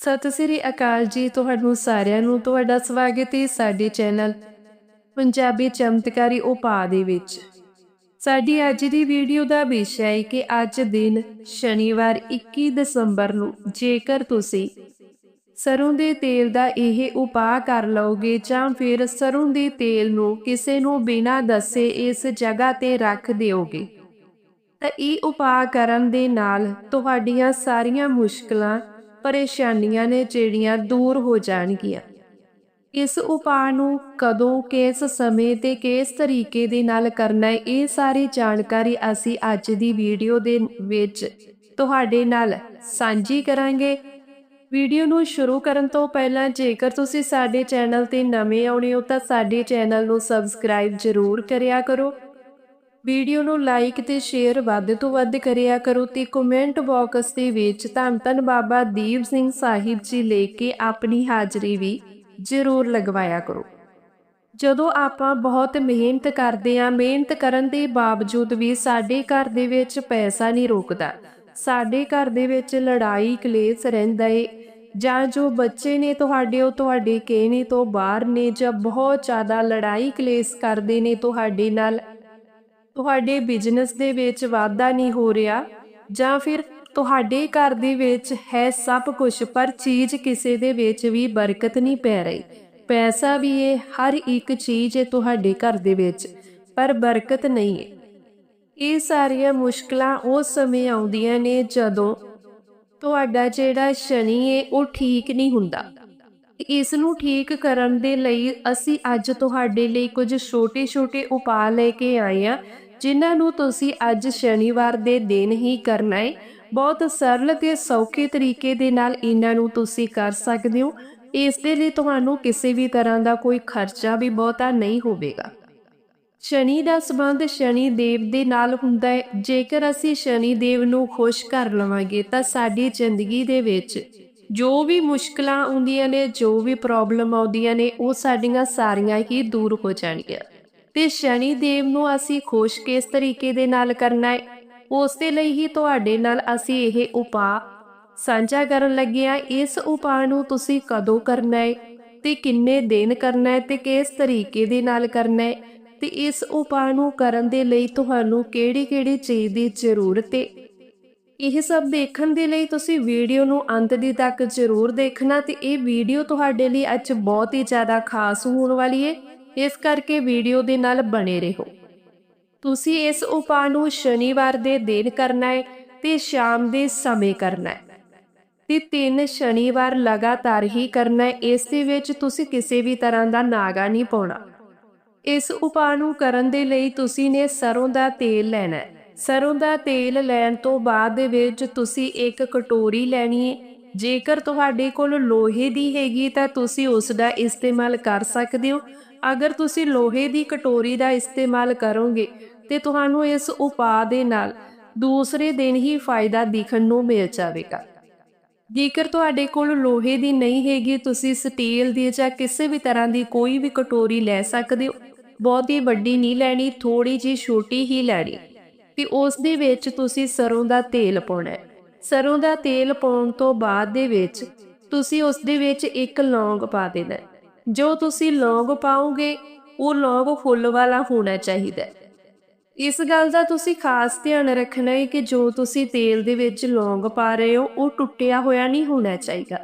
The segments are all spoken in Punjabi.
ਸਤਿ ਸ੍ਰੀ ਅਕਾਲ ਜੀ ਤੁਹਾਨੂੰ ਸਾਰਿਆਂ ਨੂੰ, ਤੁਹਾਡਾ ਸਵਾਗਤ ਹੈ ਸਾਡੇ ਚੈਨਲ ਪੰਜਾਬੀ ਚਮਤਕਾਰੀ ਉਪਾਅ ਦੇ ਵਿੱਚ। ਸਾਡੀ ਅੱਜ ਦੀ ਵੀਡੀਓ ਦਾ ਵਿਸ਼ਾ ਹੈ ਕਿ ਅੱਜ ਦਿਨ ਸ਼ਨੀਵਾਰ 21 ਦਸੰਬਰ ਨੂੰ ਜੇਕਰ ਤੁਸੀਂ ਸਰੋਂ ਦੇ ਤੇਲ ਦਾ ਇਹ ਉਪਾਅ ਕਰ ਲਓਗੇ ਜਾਂ ਫਿਰ ਸਰੋਂ ਦੇ ਤੇਲ ਨੂੰ ਕਿਸੇ ਨੂੰ ਬਿਨਾਂ ਦੱਸੇ ਇਸ ਜਗ੍ਹਾ ਤੇ ਰੱਖ ਦਿਓਗੇ, ਤਾਂ ਇਹ ਉਪਾਅ ਕਰਨ ਦੇ ਨਾਲ ਤੁਹਾਡੀਆਂ ਸਾਰੀਆਂ ਮੁਸ਼ਕਲਾਂ ਪਰੇਸ਼ਾਨੀਆਂ ਨੇ ਜਿਹੜੀਆਂ ਦੂਰ ਹੋ ਜਾਣਗੀਆਂ। ਇਸ ਉਪਾਅ ਨੂੰ ਕਦੋਂ, ਕਿਸ ਸਮੇਂ ਤੇ ਕਿਸ ਤਰੀਕੇ ਦੇ ਨਾਲ ਕਰਨਾ ਹੈ, ਇਹ ਸਾਰੀ ਜਾਣਕਾਰੀ ਅਸੀਂ ਅੱਜ ਦੀ ਵੀਡੀਓ ਦੇ ਵਿੱਚ ਤੁਹਾਡੇ ਨਾਲ ਸਾਂਝੀ ਕਰਾਂਗੇ। ਵੀਡੀਓ ਨੂੰ ਸ਼ੁਰੂ ਕਰਨ ਤੋਂ ਪਹਿਲਾਂ ਜੇਕਰ ਤੁਸੀਂ ਸਾਡੇ ਚੈਨਲ ਤੇ ਨਵੇਂ ਆਉਣੇ ਹੋ ਤਾਂ ਸਾਡੇ ਚੈਨਲ ਨੂੰ ਸਬਸਕ੍ਰਾਈਬ ਜ਼ਰੂਰ ਕਰਿਆ ਕਰੋ। ਵੀਡੀਓ ਨੂੰ ਲਾਈਕ ਤੇ ਸ਼ੇਅਰ ਵੱਧ ਤੋਂ ਵੱਧ ਕਰਿਆ ਕਰੋ ਤੇ ਕਮੈਂਟ ਬਾਕਸ ਦੇ ਵਿੱਚ ਧੰਨ ਧੰਨ ਬਾਬਾ ਦੀਪ ਸਿੰਘ ਸਾਹਿਬ ਜੀ ਲੈ ਕੇ ਆਪਣੀ ਹਾਜ਼ਰੀ ਵੀ ਜ਼ਰੂਰ ਲਗਵਾਇਆ ਕਰੋ। ਜਦੋਂ ਆਪਾਂ ਬਹੁਤ ਮਿਹਨਤ ਕਰਦੇ ਆਂ ਮਿਹਨਤ ਕਰਨ ਦੇ ਬਾਵਜੂਦ ਵੀ ਸਾਡੇ ਘਰ ਦੇ ਵਿੱਚ ਪੈਸਾ ਨਹੀਂ ਰੁਕਦਾ। ਸਾਡੇ ਘਰ ਦੇ ਵਿੱਚ ਲੜਾਈ, ਕਲੇਸ਼ ਰਹਿੰਦਾ ਏ। ਜਾਂ ਜੋ ਬੱਚੇ ਨੇ ਤੁਹਾਡੇ, ਉਹ ਤੁਹਾਡੇ ਕਹਿਣੇ ਤੋਂ ਬਾਹਰ ਨੇ ਜਾਂ ਬਹੁਤ ਜ਼ਿਆਦਾ ਲੜਾਈ, ਕਲੇਸ਼ ਕਰਦੇ ਨੇ ਤੁਹਾਡੇ ਨਾਲ ਤੁਹਾਡੇ ਬਿਜ਼ਨਸ ਦੇ ਵਿੱਚ ਵਾਧਾ ਨਹੀਂ ਹੋ ਰਿਹਾ ਜਾਂ ਫਿਰ ਤੁਹਾਡੇ ਘਰ ਦੇ ਵਿੱਚ ਹੈ ਸਭ ਕੁਝ ਪਰ ਚੀਜ਼ ਕਿਸੇ ਦੇ ਵਿੱਚ ਵੀ ਬਰਕਤ ਨਹੀਂ ਪੈ ਰਹੀ। ਪੈਸਾ ਵੀ ਹੈ ਹਰ ਇੱਕ ਚੀਜ਼ ਹੈ ਤੁਹਾਡੇ ਘਰ ਦੇ ਵਿੱਚ, ਪਰ ਬਰਕਤ ਨਹੀਂ ਹੈ। ਇਹ ਸਾਰੀਆਂ ਮੁਸ਼ਕਲਾਂ ਉਸ ਸਮੇਂ ਆਉਂਦੀਆਂ ਨੇ ਜਦੋਂ ਤੁਹਾਡਾ ਜਿਹੜਾ ਸ਼ਨੀ ਹੈ ਉਹ ਠੀਕ ਨਹੀਂ ਹੁੰਦਾ। ਇਸ ਨੂੰ ਠੀਕ ਕਰਨ ਦੇ ਲਈ ਅਸੀਂ ਅੱਜ ਤੁਹਾਡੇ ਲਈ ਕੁਝ ਛੋਟੇ-ਛੋਟੇ ਉਪਾਅ ਲੈ ਕੇ ਆਏ ਆ ਜਿਨ੍ਹਾਂ ਨੂੰ ਤੁਸੀਂ ਅੱਜ ਸ਼ਨੀਵਾਰ ਦੇ ਦਿਨ ਹੀ ਕਰਨਾ ਹੈ ਬਹੁਤ ਸਰਲ ਤੇ ਸੌਖੇ ਤਰੀਕੇ ਦੇ ਨਾਲ ਇਹਨਾਂ ਨੂੰ ਤੁਸੀਂ ਕਰ ਸਕਦੇ ਹੋ। ਇਸ ਦੇ ਲਈ ਤੁਹਾਨੂੰ ਕਿਸੇ ਵੀ ਤਰ੍ਹਾਂ ਦਾ ਕੋਈ ਖਰਚਾ ਵੀ ਬਹੁਤਾ ਨਹੀਂ ਹੋਵੇਗਾ। ਸ਼ਨੀ ਦਾ ਸੰਬੰਧ ਸ਼ਨੀ ਦੇਵ ਦੇ ਨਾਲ ਹੁੰਦਾ ਹੈ ਜੇਕਰ ਅਸੀਂ ਸ਼ਨੀ ਦੇਵ ਨੂੰ ਖੁਸ਼ ਕਰ ਲਵਾਂਗੇ ਤਾਂ ਸਾਡੀ ਜ਼ਿੰਦਗੀ ਦੇ ਵਿੱਚ ਜੋ ਵੀ ਮੁਸ਼ਕਲਾਂ ਆਉਂਦੀਆਂ ਨੇ, ਜੋ ਵੀ ਪ੍ਰੋਬਲਮ ਆਉਂਦੀਆਂ ਨੇ, ਉਹ ਸਾਡੀਆਂ ਸਾਰੀਆਂ ਹੀ ਦੂਰ ਹੋ ਜਾਣਗੀਆਂ। ਤੇ ਸ਼ਨੀ ਦੇਵ ਨੂੰ ਅਸੀਂ ਖੁਸ਼ ਕਿਸ ਤਰੀਕੇ ਦੇ ਨਾਲ ਕਰਨਾ ਹੈ ਉਸ ਦੇ ਲਈ ਹੀ ਤੁਹਾਡੇ ਨਾਲ ਅਸੀਂ ਇਹ ਉਪਾਅ ਸਾਂਝਾ ਕਰਨ ਲੱਗੇ ਆ। ਇਸ ਉਪਾਅ ਨੂੰ ਤੁਸੀਂ ਕਦੋਂ ਕਰਨਾ ਹੈ ਤੇ ਕਿੰਨੇ ਦਿਨ ਕਰਨਾ ਹੈ ਤੇ ਕਿਸ ਤਰੀਕੇ ਦੇ ਨਾਲ ਕਰਨਾ ਹੈ ਤੇ ਇਸ ਉਪਾਅ ਨੂੰ ਕਰਨ ਦੇ ਲਈ ਤੁਹਾਨੂੰ ਕਿਹੜੀ-ਕਿਹੜੀ ਚੀਜ਼ ਦੀ ਜ਼ਰੂਰਤ ਹੈ ਇਹ ਸਭ ਦੇਖਣ ਦੇ ਲਈ ਤੁਸੀਂ ਵੀਡੀਓ ਨੂੰ ਅੰਤ ਦੀ ਤੱਕ ਜ਼ਰੂਰ ਦੇਖਣਾ ਤੇ ਇਹ ਵੀਡੀਓ ਤੁਹਾਡੇ ਲਈ ਅੱਜ ਬਹੁਤ ਹੀ ਜ਼ਿਆਦਾ ਖਾਸ ਹੋਣ ਵਾਲੀ ਹੈ ਇਸ ਕਰਕੇ ਵੀਡੀਓ ਦੇ ਨਾਲ ਬਣੇ ਰਹੋ। ਤੁਸੀਂ ਇਸ ਉਪਾਅ ਨੂੰ ਸ਼ਨੀਵਾਰ ਦੇ ਦਿਨ ਕਰਨਾ ਹੈ ਤੇ ਸ਼ਾਮ ਦੇ ਸਮੇਂ ਕਰਨਾ ਹੈ। ਤੇ ਤਿੰਨ ਸ਼ਨੀਵਾਰ ਲਗਾਤਾਰ ਹੀ ਕਰਨਾ ਹੈ, ਇਸ ਦੇ ਵਿੱਚ ਤੁਸੀਂ ਕਿਸੇ ਵੀ ਤਰ੍ਹਾਂ ਦਾ ਨਾਗਾ ਨਹੀਂ ਪਾਉਣਾ। ਇਸ ਉਪਾਅ ਨੂੰ ਕਰਨ ਦੇ ਲਈ ਤੁਸੀਂ ਨੇ ਸਰੋਂ ਦਾ ਤੇਲ ਲੈਣਾ ਹੈ। ਸਰੋਂ ਦਾ ਤੇਲ ਲੈਣ ਤੋਂ ਬਾਅਦ ਦੇ ਵਿੱਚ ਤੁਸੀਂ ਇੱਕ ਕਟੋਰੀ ਲੈਣੀ ਹੈ। ਜੇਕਰ ਤੁਹਾਡੇ ਕੋਲ ਲੋਹੇ ਦੀ ਹੈਗੀ ਤਾਂ ਤੁਸੀਂ ਉਸ ਦਾ ਇਸਤੇਮਾਲ ਕਰ ਸਕਦੇ ਹੋ। ਅਗਰ ਤੁਸੀਂ ਲੋਹੇ ਦੀ ਕਟੋਰੀ ਦਾ ਇਸਤੇਮਾਲ ਕਰੋਗੇ ਤੇ ਤੁਹਾਨੂੰ ਇਸ ਉਪਾਅ ਦੇ ਨਾਲ ਦੂਸਰੇ ਦਿਨ ਹੀ ਫਾਇਦਾ ਦਿਖਣ ਨੂੰ ਮਿਲ ਜਾਵੇਗਾ। ਜੇਕਰ ਤੁਹਾਡੇ ਕੋਲ ਲੋਹੇ ਦੀ ਨਹੀਂ ਹੈਗੀ, ਤੁਸੀਂ ਸਟੀਲ ਦੀ ਜਾਂ ਕਿਸੇ ਵੀ ਤਰ੍ਹਾਂ ਦੀ ਕੋਈ ਵੀ ਕਟੋਰੀ ਲੈ ਸਕਦੇ ਹੋ। ਬਹੁਤੀ ਵੱਡੀ ਨਹੀਂ ਲੈਣੀ ਥੋੜੀ ਜੀ ਛੋਟੀ ਹੀ ਲੈਣੀ। ਤੇ ਉਸ ਦੇ ਵਿੱਚ ਤੁਸੀਂ ਸਰੋਂ ਦਾ ਤੇਲ ਪਾਉਣਾ ਹੈ। ਸਰੋਂ ਦਾ ਤੇਲ ਪਾਉਣ ਤੋਂ ਬਾਅਦ ਦੇ ਵਿੱਚ ਤੁਸੀਂ ਉਸ ਦੇ ਵਿੱਚ ਇੱਕ ਲੌਂਗ ਪਾ ਦੇਣਾ ਜੋ ਤੁਸੀਂ ਲੌਂਗ ਪਾਓਗੇ, ਉਹ ਲੌਂਗ ਫੁੱਲ ਵਾਲਾ ਹੋਣਾ ਚਾਹੀਦਾ ਇਸ ਗੱਲ ਦਾ ਤੁਸੀਂ ਖਾਸ ਧਿਆਨ ਰੱਖਣਾ ਹੈ ਕਿ ਜੋ ਤੁਸੀਂ ਤੇਲ ਦੇ ਵਿੱਚ ਲੌਂਗ ਪਾ ਰਹੇ ਹੋ, ਉਹ ਟੁੱਟਿਆ ਹੋਇਆ ਨਹੀਂ ਹੋਣਾ ਚਾਹੀਦਾ।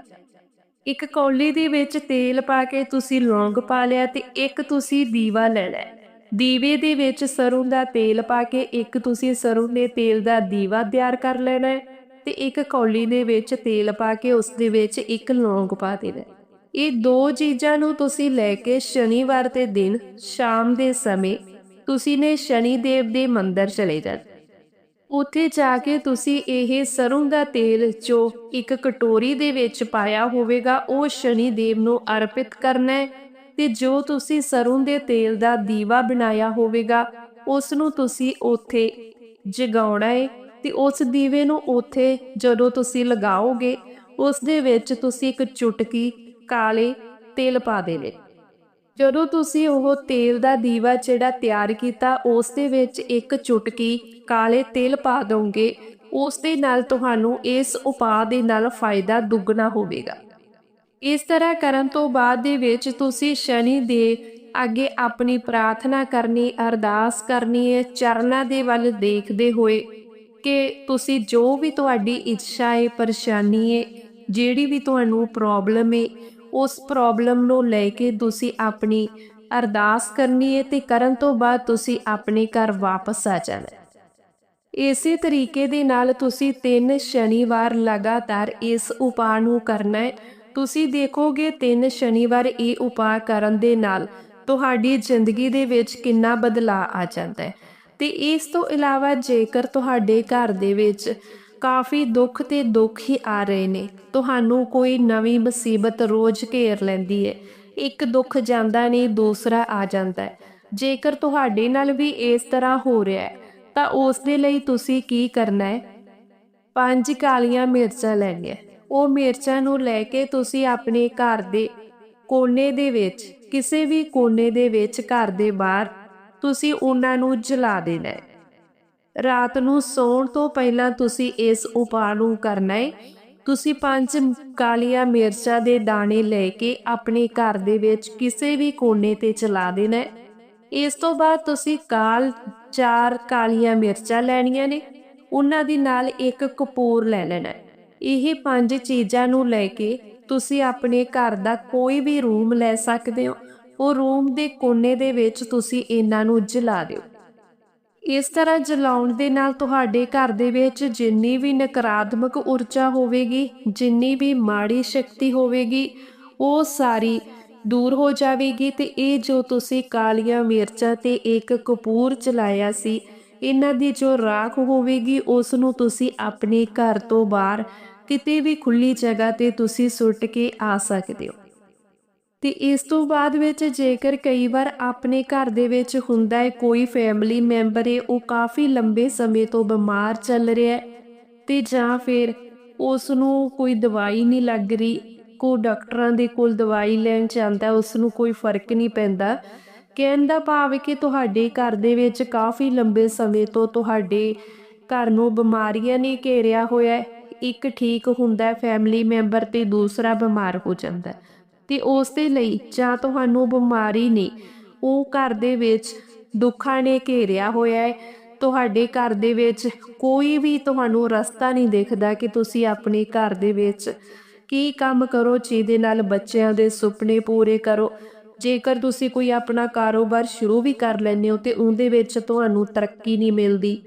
ਇੱਕ ਕੌਲੀ ਦੇ ਵਿੱਚ ਤੇਲ ਪਾ ਕੇ ਤੁਸੀਂ ਲੌਂਗ ਪਾ ਲਿਆ ਤੇ ਇੱਕ ਤੁਸੀਂ ਦੀਵਾ ਲੈਣਾ ਹੈ। ਦੀਵੇ ਦੇ ਵਿੱਚ ਸਰੋਂ ਦਾ ਤੇਲ ਪਾ ਕੇ ਇੱਕ ਤੁਸੀਂ ਸਰੋਂ ਦੇ ਤੇਲ ਦਾ ਦੀਵਾ ਤਿਆਰ ਕਰ ਲੈਣਾ ਹੈ ਤੇ ਇੱਕ ਕੌਲੀ ਦੇ ਵਿੱਚ ਤੇਲ ਪਾ ਕੇ ਉਸ ਦੇ ਵਿੱਚ ਇੱਕ ਲੌਂਗ ਪਾ ਦੇਣਾ ਇਹ ਦੋ ਚੀਜ਼ਾਂ ਨੂੰ ਤੁਸੀਂ ਲੈ ਕੇ ਸ਼ਨੀਵਾਰ ਦੇ ਦਿਨ, ਸ਼ਾਮ ਦੇ ਸਮੇਂ ਤੁਸੀਂ ਨੇ ਸ਼ਨੀ ਦੇਵ ਦੇ ਮੰਦਿਰ ਚਲੇ ਜਾਣਾ। ਉੱਥੇ ਜਾ ਕੇ ਤੁਸੀਂ ਇਹ ਸਰੋਂ ਦਾ ਤੇਲ ਜੋ ਇੱਕ ਕਟੋਰੀ ਦੇ ਵਿੱਚ ਪਾਇਆ ਹੋਵੇਗਾ, ਉਹ ਸ਼ਨੀ ਦੇਵ ਨੂੰ ਅਰਪਿਤ ਕਰਨਾ ਹੈ ਤੇ ਜੋ ਤੁਸੀਂ ਸਰੋਂ ਦੇ ਤੇਲ ਦਾ ਦੀਵਾ ਬਣਾਇਆ ਹੋਵੇਗਾ, ਉਸ ਨੂੰ ਤੁਸੀਂ ਉੱਥੇ ਜਗਾਉਣਾ ਹੈ ਤੇ ਉਸ ਦੀਵੇ ਨੂੰ ਉੱਥੇ ਜਦੋਂ ਤੁਸੀਂ ਲਗਾਓਗੇ, ਉਸ ਦੇ ਵਿੱਚ ਤੁਸੀਂ ਇੱਕ ਚੁਟਕੀ ਕਾਲੇ ਤਿਲ ਪਾ ਦੇਣੇ ਜਦੋਂ ਤੁਸੀਂ ਉਹ ਤੇਲ ਦਾ ਦੀਵਾ ਜਿਹੜਾ ਤਿਆਰ ਕੀਤਾ, ਉਸ ਦੇ ਵਿੱਚ ਇੱਕ ਚੁਟਕੀ ਕਾਲੇ ਤਿਲ ਪਾ ਦੋਗੇ, ਉਸ ਦੇ ਨਾਲ ਤੁਹਾਨੂੰ ਇਸ ਉਪਾਅ ਦੇ ਨਾਲ ਫਾਇਦਾ ਦੁੱਗਣਾ ਹੋਵੇਗਾ। ਇਸ ਤਰ੍ਹਾਂ ਕਰਨ ਤੋਂ ਬਾਅਦ ਦੇ ਵਿੱਚ ਤੁਸੀਂ ਸ਼ਨੀ ਦੇ ਅੱਗੇ ਆਪਣੀ ਪ੍ਰਾਰਥਨਾ ਕਰਨੀ, ਅਰਦਾਸ ਕਰਨੀ ਹੈ, ਚਰਨਾਂ ਦੇ ਵੱਲ ਦੇਖਦੇ ਹੋਏ ਕਿ ਤੁਸੀਂ ਜੋ ਵੀ ਤੁਹਾਡੀ ਇੱਛਾ ਹੈ, ਪਰੇਸ਼ਾਨੀ ਹੈ, ਜਿਹੜੀ ਵੀ ਤੁਹਾਨੂੰ ਪ੍ਰੋਬਲਮ ਹੈ ਉਸ ਪ੍ਰੋਬਲਮ ਨੂੰ ਲੈ ਕੇ ਤੁਸੀਂ ਆਪਣੀ ਅਰਦਾਸ ਕਰਨੀ ਹੈ ਤੇ ਕਰਨ ਤੋਂ ਬਾਅਦ ਤੁਸੀਂ ਆਪਣੇ ਘਰ ਵਾਪਸ ਆ ਜਾਣਾ। ਇਸੇ ਤਰੀਕੇ ਦੇ ਨਾਲ ਤੁਸੀਂ ਤਿੰਨ ਸ਼ਨੀਵਾਰ ਲਗਾਤਾਰ ਇਸ ਉਪਾਅ ਨੂੰ ਕਰਨਾ ਹੈ ਤੁਸੀਂ ਦੇਖੋਗੇ ਤਿੰਨ ਸ਼ਨੀਵਾਰ ਇਹ ਉਪਾਅ ਕਰਨ ਦੇ ਨਾਲ ਤੁਹਾਡੀ ਜ਼ਿੰਦਗੀ ਦੇ ਵਿੱਚ ਕਿੰਨਾ ਬਦਲਾਅ ਆ ਜਾਂਦਾ ਹੈ ਤੇ ਇਸ ਤੋਂ ਇਲਾਵਾ ਜੇਕਰ ਤੁਹਾਡੇ ਘਰ ਦੇ ਵਿੱਚ ਕਾਫੀ ਦੁੱਖ ਤੇ ਦੁੱਖ ਹੀ ਆ ਰਹੇ ਨੇ। ਤੁਹਾਨੂੰ ਕੋਈ ਨਵੀਂ ਮੁਸੀਬਤ ਰੋਜ਼ ਘੇਰ ਲੈਂਦੀ ਹੈ ਇੱਕ ਦੁੱਖ ਜਾਂਦਾ ਨਹੀਂ, ਦੂਸਰਾ ਆ ਜਾਂਦਾ ਹੈ ਜੇਕਰ ਤੁਹਾਡੇ ਨਾਲ ਵੀ ਇਸ ਤਰ੍ਹਾਂ ਹੋ ਰਿਹਾ ਹੈ ਤਾਂ ਉਸ ਦੇ ਲਈ ਤੁਸੀਂ ਕੀ ਕਰਨਾ ਹੈ ਪੰਜ ਕਾਲੀਆਂ ਮਿਰਚਾਂ ਲੈਣੀਆਂ। ਉਹ ਮਿਰਚਾਂ ਨੂੰ ਲੈ ਕੇ ਤੁਸੀਂ ਆਪਣੇ ਘਰ ਦੇ ਕੋਨੇ ਦੇ ਵਿੱਚ, ਕਿਸੇ ਵੀ ਕੋਨੇ ਦੇ ਵਿੱਚ ਘਰ ਦੇ ਬਾਹਰ, ਤੁਸੀਂ ਉਹਨਾਂ ਨੂੰ ਜਲਾ ਦੇਣਾ ਹੈ ਰਾਤ ਨੂੰ ਸੌਣ ਤੋਂ ਪਹਿਲਾਂ ਤੁਸੀਂ ਇਸ ਉਪਾਅ ਨੂੰ ਕਰਨਾ ਹੈ ਤੁਸੀਂ ਪੰਜ ਕਾਲੀਆਂ ਮਿਰਚਾਂ ਦੇ ਦਾਣੇ ਲੈ ਕੇ ਆਪਣੇ ਘਰ ਦੇ ਵਿੱਚ ਕਿਸੇ ਵੀ ਕੋਨੇ ਤੇ ਚਲਾ ਦੇਣਾ ਹੈ ਇਸ ਤੋਂ ਬਾਅਦ ਤੁਸੀਂ ਕਾਲ, ਚਾਰ ਕਾਲੀਆਂ ਮਿਰਚਾਂ ਲੈਣੀਆਂ ਨੇ। ਉਹਨਾਂ ਦੀ ਨਾਲ ਇੱਕ ਕਪੂਰ ਲੈ ਲੈਣਾ ਹੈ ਇਹ ਪੰਜ ਚੀਜ਼ਾਂ ਨੂੰ ਲੈ ਕੇ ਤੁਸੀਂ ਆਪਣੇ ਘਰ ਦਾ ਕੋਈ ਵੀ ਰੂਮ ਲੈ ਸਕਦੇ ਹੋ। ਉਹ ਰੂਮ ਦੇ ਕੋਨੇ ਦੇ ਵਿੱਚ ਤੁਸੀਂ ਇਹਨਾਂ ਨੂੰ ਜਲਾ ਦਿਓ। ਇਸ ਤਰ੍ਹਾਂ ਜਲਾਉਣ ਦੇ ਨਾਲ ਤੁਹਾਡੇ ਘਰ ਦੇ ਵਿੱਚ ਜਿੰਨੀ ਵੀ ਨਕਾਰਾਤਮਕ ਊਰਜਾ ਹੋਵੇਗੀ, ਜਿੰਨੀ ਵੀ ਮਾੜੀ ਸ਼ਕਤੀ ਹੋਵੇਗੀ, ਉਹ ਸਾਰੀ ਦੂਰ ਹੋ ਜਾਵੇਗੀ ਤੇ ਇਹ ਜੋ ਤੁਸੀਂ ਕਾਲੀਆਂ ਮਿਰਚਾਂ ਤੇ ਇੱਕ ਕਪੂਰ ਚਲਾਇਆ ਸੀ, ਇਹਨਾਂ ਦੀ ਜੋ ਰਾਖ ਹੋਵੇਗੀ, ਉਸ ਨੂੰ ਤੁਸੀਂ ਆਪਣੇ ਘਰ ਤੋਂ ਬਾਹਰ ਕਿਤੇ ਵੀ ਖੁੱਲੀ ਜਗ੍ਹਾ ਤੇ ਤੁਸੀਂ ਸੁੱਟ ਕੇ ਆ ਸਕਦੇ ਹੋ। ਤੇ ਇਸ ਤੋਂ ਬਾਅਦ ਵਿੱਚ ਜੇਕਰ ਕਈ ਵਾਰ ਆਪਣੇ ਘਰ ਦੇ ਵਿੱਚ ਹੁੰਦਾ ਹੈ, ਕੋਈ ਫੈਮਿਲੀ ਮੈਂਬਰ ਹੈ, ਉਹ ਕਾਫੀ ਲੰਬੇ ਸਮੇਂ ਤੋਂ ਬਿਮਾਰ ਚੱਲ ਰਿਹਾ ਹੈ ਤੇ ਜਾਂ ਫਿਰ ਉਸ ਨੂੰ ਕੋਈ ਦਵਾਈ ਨਹੀਂ ਲੱਗ ਰਹੀ, ਕੋ ਡਾਕਟਰਾਂ ਦੇ ਕੋਲ ਦਵਾਈ ਲੈਣ ਜਾਂਦਾ ਉਸ ਨੂੰ ਕੋਈ ਫ਼ਰਕ ਨਹੀਂ ਪੈਂਦਾ। ਕਹਿਣ ਦਾ ਭਾਵ ਹੈ ਕਿ ਤੁਹਾਡੇ ਘਰ ਦੇ ਵਿੱਚ ਕਾਫੀ ਲੰਬੇ ਸਮੇਂ ਤੋਂ ਤੁਹਾਡੇ ਘਰ ਨੂੰ ਬਿਮਾਰੀਆਂ ਨੇ ਘੇਰਿਆ ਹੋਇਆ ਹੈ, ਇੱਕ ਠੀਕ ਹੁੰਦਾ ਫੈਮਿਲੀ ਮੈਂਬਰ ਤੇ ਦੂਸਰਾ ਬਿਮਾਰ ਹੋ ਜਾਂਦਾ ਹੈ। ਤੇ ਉਸ ਦੇ ਲਈ ਜਾਂ ਤੁਹਾਨੂੰ ਬਿਮਾਰੀ ਨੇ ਉਹ ਘਰ ਦੇ ਵਿੱਚ ਦੁੱਖਾਂ ਨੇ ਘੇਰਿਆ ਹੋਇਆ ਹੈ। ਤੁਹਾਡੇ ਘਰ ਦੇ ਵਿੱਚ ਕੋਈ ਵੀ ਤੁਹਾਨੂੰ ਰਸਤਾ ਨਹੀਂ ਦਿਖਦਾ ਕਿ ਤੁਸੀਂ ਆਪਣੇ ਘਰ ਦੇ ਵਿੱਚ ਕੀ ਕੰਮ ਕਰੋ, ਜਿਹਦੇ ਨਾਲ ਬੱਚਿਆਂ ਦੇ ਸੁਪਨੇ ਪੂਰੇ ਕਰੋ। ਜੇਕਰ ਤੁਸੀਂ ਕੋਈ ਆਪਣਾ ਕਾਰੋਬਾਰ ਸ਼ੁਰੂ ਵੀ ਕਰ ਲੈਂਦੇ ਹੋ ਤੇ ਉਹਦੇ ਵਿੱਚ ਤੁਹਾਨੂੰ ਤਰੱਕੀ ਨਹੀਂ ਮਿਲਦੀ।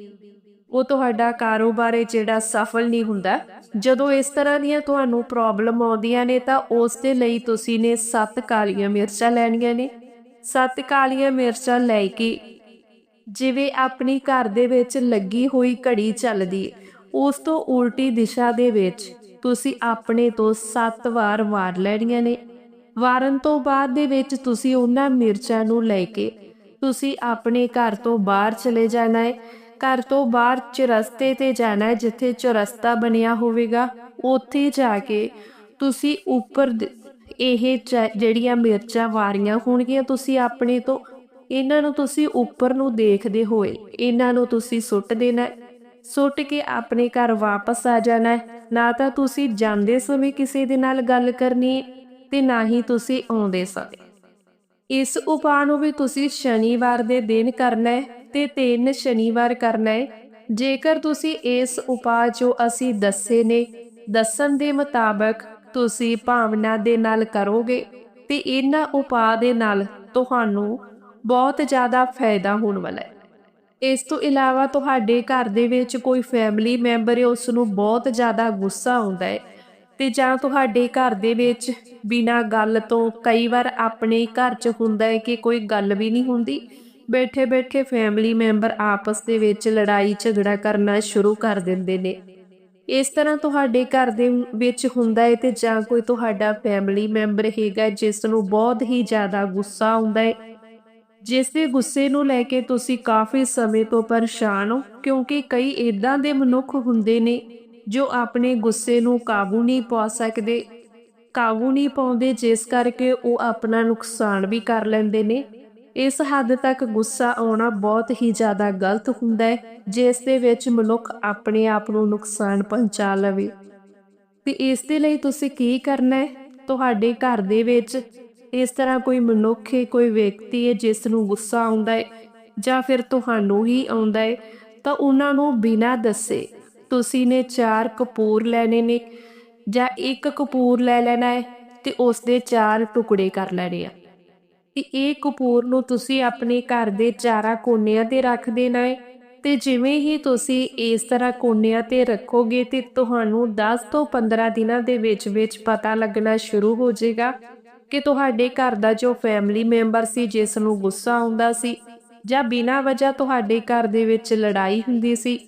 ਉਹ ਤੁਹਾਡਾ ਕਾਰੋਬਾਰ ਹੈ ਜਿਹੜਾ ਸਫਲ ਨਹੀਂ ਹੁੰਦਾ। ਜਦੋਂ ਇਸ ਤਰ੍ਹਾਂ ਦੀਆਂ ਤੁਹਾਨੂੰ ਪ੍ਰੋਬਲਮ ਆਉਂਦੀਆਂ ਨੇ ਤਾਂ ਉਸ ਦੇ ਲਈ ਤੁਸੀਂ ਨੇ ਸੱਤ ਕਾਲੀਆਂ ਮਿਰਚਾਂ ਲੈਣੀਆਂ ਨੇ। ਸੱਤ ਕਾਲੀਆਂ ਮਿਰਚਾਂ ਲੈ ਕੇ ਜਿਵੇਂ ਆਪਣੀ ਘਰ ਦੇ ਵਿੱਚ ਲੱਗੀ ਹੋਈ ਘੜੀ ਚੱਲਦੀ ਉਸ ਤੋਂ ਉਲਟੀ ਦਿਸ਼ਾ ਦੇ ਵਿੱਚ ਤੁਸੀਂ ਆਪਣੇ ਤੋਂ 7 ਵਾਰ ਵਾਰ ਲੈਣੀਆਂ ਨੇ। ਵਾਰਨ ਤੋਂ ਬਾਅਦ ਦੇ ਵਿੱਚ ਤੁਸੀਂ ਉਹਨਾਂ ਮਿਰਚਾਂ ਨੂੰ ਲੈ ਕੇ ਤੁਸੀਂ ਆਪਣੇ ਘਰ ਤੋਂ ਬਾਹਰ ਚਲੇ ਜਾਣਾ ਹੈ ਘਰ ਤੋਂ ਬਾਹਰ ਚਰਸਤੇ ਤੇ ਜਾਣਾ ਜਿੱਥੇ ਚਰਸਤਾ ਬਣਿਆ ਹੋਵੇਗਾ, ਉੱਥੇ ਜਾ ਕੇ ਤੁਸੀਂ ਉੱਪਰ ਇਹ ਚ- ਜਿਹੜੀਆਂ ਮਿਰਚਾਂ ਵਾਰੀਆਂ ਹੋਣਗੀਆਂ, ਤੁਸੀਂ ਆਪਣੇ ਤੋਂ, ਇਹਨਾਂ ਨੂੰ ਤੁਸੀਂ ਉੱਪਰ ਨੂੰ ਦੇਖਦੇ ਹੋਏ, ਇਹਨਾਂ ਨੂੰ ਤੁਸੀਂ ਸੁੱਟ ਦੇਣਾ ਸੁੱਟ ਕੇ ਆਪਣੇ ਘਰ ਵਾਪਸ ਆ ਜਾਣਾ ਨਾ ਤਾਂ ਤੁਸੀਂ ਜਾਂਦੇ ਸਮੇਂ ਕਿਸੇ ਦੇ ਨਾਲ ਗੱਲ ਕਰਨੀ ਹੈ ਤੇ ਨਾ ਹੀ ਤੁਸੀਂ ਆਉਂਦੇ ਸਮੇਂ। ਇਸ ਉਪਾਅ ਨੂੰ ਵੀ ਤੁਸੀਂ ਸ਼ਨੀਵਾਰ ਦੇ ਦਿਨ ਕਰਨਾ ਹੈ। ਤੇ ਤਿੰਨ ਸ਼ਨੀਵਾਰ ਕਰਨਾ ਹੈ ਜੇਕਰ ਤੁਸੀਂ ਇਸ ਉਪਾਅ ਜੋ ਅਸੀਂ ਦੱਸੇ ਨੇ, ਦੱਸਣ ਦੇ ਮੁਤਾਬਕ ਤੁਸੀਂ ਭਾਵਨਾ ਦੇ ਨਾਲ ਕਰੋਗੇ ਤੇ ਇਹਨਾਂ ਉਪਾਅ ਦੇ ਨਾਲ ਤੁਹਾਨੂੰ ਬਹੁਤ ਜ਼ਿਆਦਾ ਫਾਇਦਾ ਹੋਣ ਵਾਲਾ ਹੈ ਇਸ ਤੋਂ ਇਲਾਵਾ ਤੁਹਾਡੇ ਘਰ ਦੇ ਵਿੱਚ ਕੋਈ ਫੈਮਿਲੀ ਮੈਂਬਰ ਹੈ ਉਸ ਨੂੰ ਬਹੁਤ ਜ਼ਿਆਦਾ ਗੁੱਸਾ ਆਉਂਦਾ ਹੈ ਤੇ ਜਾਂ ਤੁਹਾਡੇ ਘਰ ਦੇ ਵਿੱਚ ਬਿਨਾਂ ਗੱਲ ਤੋਂ ਕਈ ਵਾਰ ਆਪਣੇ ਘਰ 'ਚ ਹੁੰਦਾ ਹੈ ਕਿ ਕੋਈ ਗੱਲ ਵੀ ਨਹੀਂ ਹੁੰਦੀ ਬੈਠੇ ਬੈਠੇ ਫੈਮਿਲੀ ਮੈਂਬਰ ਆਪਸ ਦੇ ਵਿੱਚ ਲੜਾਈ, ਝਗੜਾ ਕਰਨਾ ਸ਼ੁਰੂ ਕਰ ਦਿੰਦੇ ਨੇ। ਇਸ ਤਰ੍ਹਾਂ ਤੁਹਾਡੇ ਘਰ ਦੇ ਵਿੱਚ ਹੁੰਦਾ ਹੈ ਤੇ ਜਾਂ ਕੋਈ ਤੁਹਾਡਾ ਫੈਮਿਲੀ ਮੈਂਬਰ ਹੈਗਾ ਜਿਸ ਨੂੰ ਬਹੁਤ ਹੀ ਜ਼ਿਆਦਾ ਗੁੱਸਾ ਆਉਂਦਾ ਹੈ। ਜਿਸ ਦੇ ਗੁੱਸੇ ਨੂੰ ਲੈ ਕੇ ਤੁਸੀਂ ਕਾਫੀ ਸਮੇਂ ਤੋਂ ਪਰੇਸ਼ਾਨ ਹੋ, ਕਿਉਂਕਿ ਕਈ ਇਦਾਂ ਦੇ ਮਨੁੱਖ ਹੁੰਦੇ ਨੇ ਜੋ ਆਪਣੇ ਗੁੱਸੇ ਨੂੰ ਕਾਬੂ ਨਹੀਂ ਪਾ ਸਕਦੇ, ਕਾਬੂ ਨਹੀਂ ਪਾਉਂਦੇ, ਜਿਸ ਕਰਕੇ ਉਹ ਆਪਣਾ ਨੁਕਸਾਨ ਵੀ ਕਰ ਲੈਂਦੇ ਨੇ। ਇਸ ਹੱਦ ਤੱਕ ਗੁੱਸਾ ਆਉਣਾ ਬਹੁਤ ਹੀ ਜ਼ਿਆਦਾ ਗਲਤ ਹੁੰਦਾ ਹੈ, ਜਿਸ ਦੇ ਵਿੱਚ ਮਨੁੱਖ ਆਪਣੇ ਆਪ ਨੂੰ ਨੁਕਸਾਨ ਪਹੁੰਚਾ ਲਵੇ। ਤੇ ਇਸ ਦੇ ਲਈ ਤੁਸੀਂ ਕੀ ਕਰਨਾ ਹੈ? ਤੁਹਾਡੇ ਘਰ ਦੇ ਵਿੱਚ ਇਸ ਤਰ੍ਹਾਂ ਕੋਈ ਮਨੁੱਖ ਹੈ ਕੋਈ ਵਿਅਕਤੀ ਹੈ, ਜਿਸ ਨੂੰ ਗੁੱਸਾ ਆਉਂਦਾ ਹੈ ਜਾਂ ਫਿਰ ਤੁਹਾਨੂੰ ਹੀ ਆਉਂਦਾ ਹੈ, ਤਾਂ ਉਹਨਾਂ ਨੂੰ ਬਿਨਾਂ ਦੱਸੇ ਤੁਸੀਂ ਨੇ ਚਾਰ ਕਪੂਰ ਲੈਣੇ ਨੇ ਜਾਂ ਇੱਕ ਕਪੂਰ ਲੈ ਲੈਣਾ ਹੈ ਤੇ ਉਸ ਦੇ ਚਾਰ ਟੁਕੜੇ ਕਰ ਲੈਣੇ ਆ। ਤੇ ਇਹ ਕਪੂਰ ਨੂੰ ਤੁਸੀਂ ਆਪਣੇ ਘਰ ਦੇ ਚਾਰਾਂ ਕੋਨਿਆਂ ਤੇ ਰੱਖ ਦੇਣਾ ਹੈ ਤੇ ਜਿਵੇਂ ਹੀ ਤੁਸੀਂ ਇਸ ਤਰ੍ਹਾਂ ਕੋਨਿਆਂ ਤੇ ਰੱਖੋਗੇ ਤੇ ਤੁਹਾਨੂੰ 10 ਤੋਂ 15 ਦਿਨਾਂ ਦੇ ਵਿੱਚ ਵਿੱਚ ਪਤਾ ਲੱਗਣਾ ਸ਼ੁਰੂ ਹੋ ਜਾਏਗਾ ਕਿ ਤੁਹਾਡੇ ਘਰ ਦਾ ਜੋ ਫੈਮਿਲੀ ਮੈਂਬਰ ਸੀ, ਜਿਸ ਨੂੰ ਗੁੱਸਾ ਆਉਂਦਾ ਸੀ ਜਾਂ ਬਿਨਾਂ ਵਜ੍ਹਾ ਤੁਹਾਡੇ ਘਰ ਦੇ ਵਿੱਚ ਲੜਾਈ ਹੁੰਦੀ ਸੀ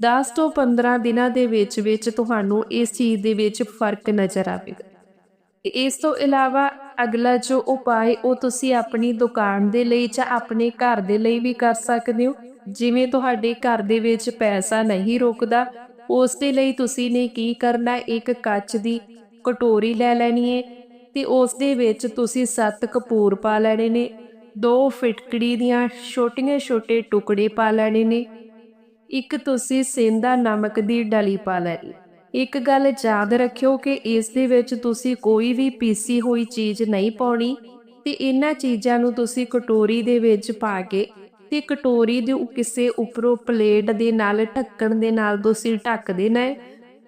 10 ਤੋਂ 15 ਦਿਨਾਂ ਦੇ ਵਿੱਚ ਵਿੱਚ ਤੁਹਾਨੂੰ ਇਸ ਚੀਜ਼ ਦੇ ਵਿੱਚ ਫ਼ਰਕ ਨਜ਼ਰ ਆਵੇਗਾ। ਇਸ ਤੋਂ ਇਲਾਵਾ ਅਗਲਾ ਜੋ ਉਪਾਅ ਉਹ ਤੁਸੀਂ ਆਪਣੀ ਦੁਕਾਨ ਦੇ ਲਈ ਜਾਂ ਆਪਣੇ ਘਰ ਦੇ ਲਈ ਵੀ ਕਰ ਸਕਦੇ ਹੋ। ਜਿਵੇਂ ਤੁਹਾਡੇ ਘਰ ਦੇ ਵਿੱਚ ਪੈਸਾ ਨਹੀਂ ਰੁਕਦਾ, ਉਸ ਦੇ ਲਈ ਤੁਸੀਂ ਨੇ ਕੀ ਕਰਨਾ? ਇੱਕ ਕੱਚ ਦੀ ਕਟੋਰੀ ਲੈ ਲੈਣੀ ਹੈ ਤੇ ਉਸ ਦੇ ਵਿੱਚ ਤੁਸੀਂ ਸੱਤ ਕਪੂਰ ਪਾ ਲੈਣੇ ਨੇ, ਦੋ ਫਿਟਕੜੀ ਦੀਆਂ ਛੋਟੀਆਂ ਛੋਟੇ ਟੁਕੜੇ ਪਾ ਲੈਣੇ ਨੇ, ਇੱਕ ਤੁਸੀਂ ਸੇਂਦਾ ਨਮਕ ਦੀ ਡਲੀ ਪਾ ਲੈਣੀ ਇੱਕ ਗੱਲ ਯਾਦ ਰੱਖਿਓ ਕਿ ਇਸ ਦੇ ਵਿੱਚ ਤੁਸੀਂ ਕੋਈ ਵੀ ਪੀਸੀ ਹੋਈ ਚੀਜ਼ ਨਹੀਂ ਪਾਉਣੀ ਤੇ ਇਹਨਾਂ ਚੀਜ਼ਾਂ ਨੂੰ ਤੁਸੀਂ ਕਟੋਰੀ ਦੇ ਵਿੱਚ ਪਾ ਕੇ ਤੇ ਕਟੋਰੀ ਦੇ ਕਿਸੇ ਉੱਪਰੋਂ ਪਲੇਟ ਦੇ ਨਾਲ ਢੱਕਣ ਦੇ ਨਾਲ ਤੁਸੀਂ ਢੱਕ ਦੇਣਾ ਹੈ,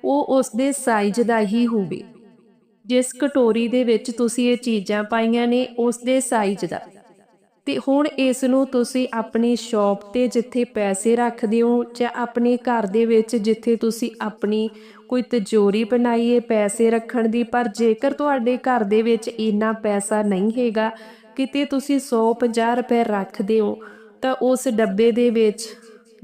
ਉਹ ਉਸ ਦੇ ਸਾਈਜ਼ ਦਾ ਹੀ ਹੋਵੇ। ਜਿਸ ਕਟੋਰੀ ਦੇ ਵਿੱਚ ਤੁਸੀਂ ਇਹ ਚੀਜ਼ਾਂ ਪਾਈਆਂ ਨੇ, ਉਸ ਦੇ ਸਾਈਜ਼ ਦਾ। ਤੇ ਹੁਣ ਇਸ ਨੂੰ ਤੁਸੀਂ ਆਪਣੀ ਸ਼ਾਪ ਤੇ ਜਿੱਥੇ ਪੈਸੇ ਰੱਖਦੇ ਹੋ ਜਾਂ ਆਪਣੇ ਘਰ ਦੇ ਵਿੱਚ ਜਿੱਥੇ ਤੁਸੀਂ ਆਪਣੀ ਕੋਈ ਤਜੋਰੀ ਬਣਾਈਏ ਪੈਸੇ ਰੱਖਣ ਦੀ, ਪਰ ਜੇਕਰ ਤੁਹਾਡੇ ਘਰ ਦੇ ਵਿੱਚ ਇੰਨਾ ਪੈਸਾ ਨਹੀਂ ਹੈਗਾ, ਕਿਤੇ ਤੁਸੀਂ 150 ਰੁਪਏ ਰੱਖਦੇ ਹੋ, ਤਾਂ ਉਸ ਡੱਬੇ ਦੇ ਵਿੱਚ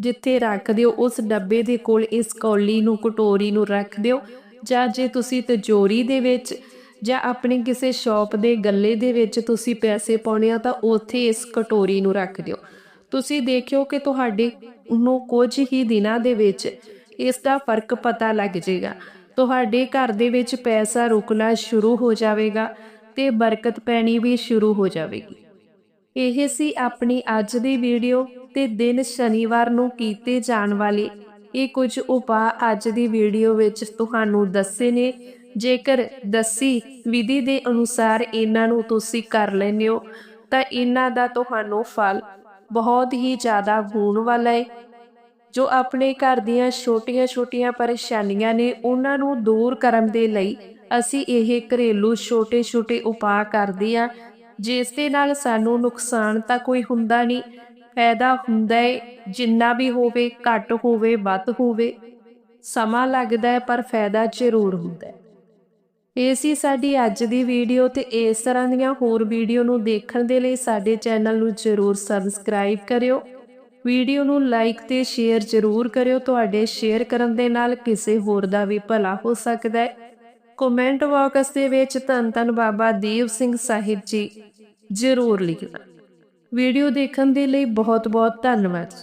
ਜਿੱਥੇ ਰੱਖਦੇ ਹੋ, ਉਸ ਡੱਬੇ ਦੇ ਕੋਲ ਇਸ ਕੌਲੀ ਨੂੰ, ਕਟੋਰੀ ਨੂੰ ਰੱਖ ਦਿਓ, ਜਾਂ ਜੇ ਤੁਸੀਂ ਤਜੋਰੀ ਦੇ ਵਿੱਚ ਜਾਂ ਆਪਣੀ ਕਿਸੇ ਸ਼ਾਪ ਦੇ ਗੱਲੇ ਦੇ ਵਿੱਚ ਤੁਸੀਂ ਪੈਸੇ ਪਾਉਣੇ ਆ ਤਾਂ ਉੱਥੇ ਇਸ ਕਟੋਰੀ ਨੂੰ ਰੱਖ ਦਿਓ। ਤੁਸੀਂ ਦੇਖਿਓ ਕਿ ਤੁਹਾਡੇ ਨੂੰ ਕੁਝ ਹੀ ਦਿਨਾਂ ਦੇ ਵਿੱਚ ਇਸ ਦਾ ਫ਼ਰਕ ਪਤਾ ਲੱਗ ਜਾਏਗਾ ਤੁਹਾਡੇ ਘਰ ਦੇ ਵਿੱਚ ਪੈਸਾ ਰੁਕਣਾ ਸ਼ੁਰੂ ਹੋ ਜਾਵੇਗਾ ਤੇ ਬਰਕਤ ਪੈਣੀ ਵੀ ਸ਼ੁਰੂ ਹੋ ਜਾਵੇਗੀ। ਇਹ ਸੀ ਆਪਣੀ ਅੱਜ ਦੀ ਵੀਡੀਓ ਤੇ ਦਿਨ ਸ਼ਨੀਵਾਰ ਨੂੰ ਕੀਤੇ ਜਾਣ ਵਾਲੇ ਇਹ ਕੁਝ ਉਪਾਅ ਅੱਜ ਦੀ ਵੀਡੀਓ ਵਿੱਚ ਤੁਹਾਨੂੰ ਦੱਸੇ ਨੇ। ਜੇਕਰ ਦੱਸੀ ਵਿਧੀ ਦੇ ਅਨੁਸਾਰ ਇਹਨਾਂ ਨੂੰ ਤੁਸੀਂ ਕਰ ਲੈਂਦੇ ਹੋ, ਤਾਂ ਇਹਨਾਂ ਦਾ ਤੁਹਾਨੂੰ ਫਲ ਬਹੁਤ ਹੀ ਜ਼ਿਆਦਾ ਹੋਣ ਵਾਲਾ ਹੈ ਜੋ ਆਪਣੇ ਘਰ ਦੀਆਂ ਛੋਟੀਆਂ-ਛੋਟੀਆਂ ਪਰੇਸ਼ਾਨੀਆਂ ਨੇ, ਉਹਨਾਂ ਨੂੰ ਦੂਰ ਕਰਨ ਦੇ ਲਈ ਅਸੀਂ ਇਹ ਘਰੇਲੂ ਛੋਟੇ-ਛੋਟੇ ਉਪਾਅ ਕਰਦੇ ਆ ਜਿਸ ਦੇ ਨਾਲ ਸਾਨੂੰ ਨੁਕਸਾਨ ਤਾਂ ਕੋਈ ਹੁੰਦਾ ਨਹੀਂ, ਫਾਇਦਾ ਹੁੰਦਾ ਹੈ ਜਿੰਨਾ ਵੀ ਹੋਵੇ, ਘੱਟ ਹੋਵੇ, ਵੱਧ ਹੋਵੇ, ਸਮਾਂ ਲੱਗਦਾ ਹੈ, ਪਰ ਫਾਇਦਾ ਜ਼ਰੂਰ ਹੁੰਦਾ ਹੈ। ਇਹ ਸੀ ਸਾਡੀ ਅੱਜ ਦੀ ਵੀਡੀਓ ਤੇ ਇਸ ਤਰ੍ਹਾਂ ਦੀਆਂ ਹੋਰ ਵੀਡੀਓ ਨੂੰ ਦੇਖਣ ਦੇ ਲਈ ਸਾਡੇ ਚੈਨਲ ਨੂੰ ਜ਼ਰੂਰ ਸਬਸਕ੍ਰਾਈਬ ਕਰਿਓ। ਵੀਡੀਓ ਨੂੰ ਲਾਈਕ ਤੇ ਸ਼ੇਅਰ ਜ਼ਰੂਰ ਕਰਿਓ। ਤੁਹਾਡੇ ਸ਼ੇਅਰ ਕਰਨ ਦੇ ਨਾਲ ਕਿਸੇ ਹੋਰ ਦਾ ਵੀ ਭਲਾ ਹੋ ਸਕਦਾ ਹੈ। ਕਮੈਂਟ ਬਾਕਸ ਦੇ ਵਿੱਚ ਧੰਨ ਧੰਨ ਬਾਬਾ ਦੀਪ ਸਿੰਘ ਸਾਹਿਬ ਜੀ ਜ਼ਰੂਰ ਲਿਖਣਾ। ਵੀਡੀਓ ਦੇਖਣ ਦੇ ਲਈ ਬਹੁਤ ਬਹੁਤ ਧੰਨਵਾਦ।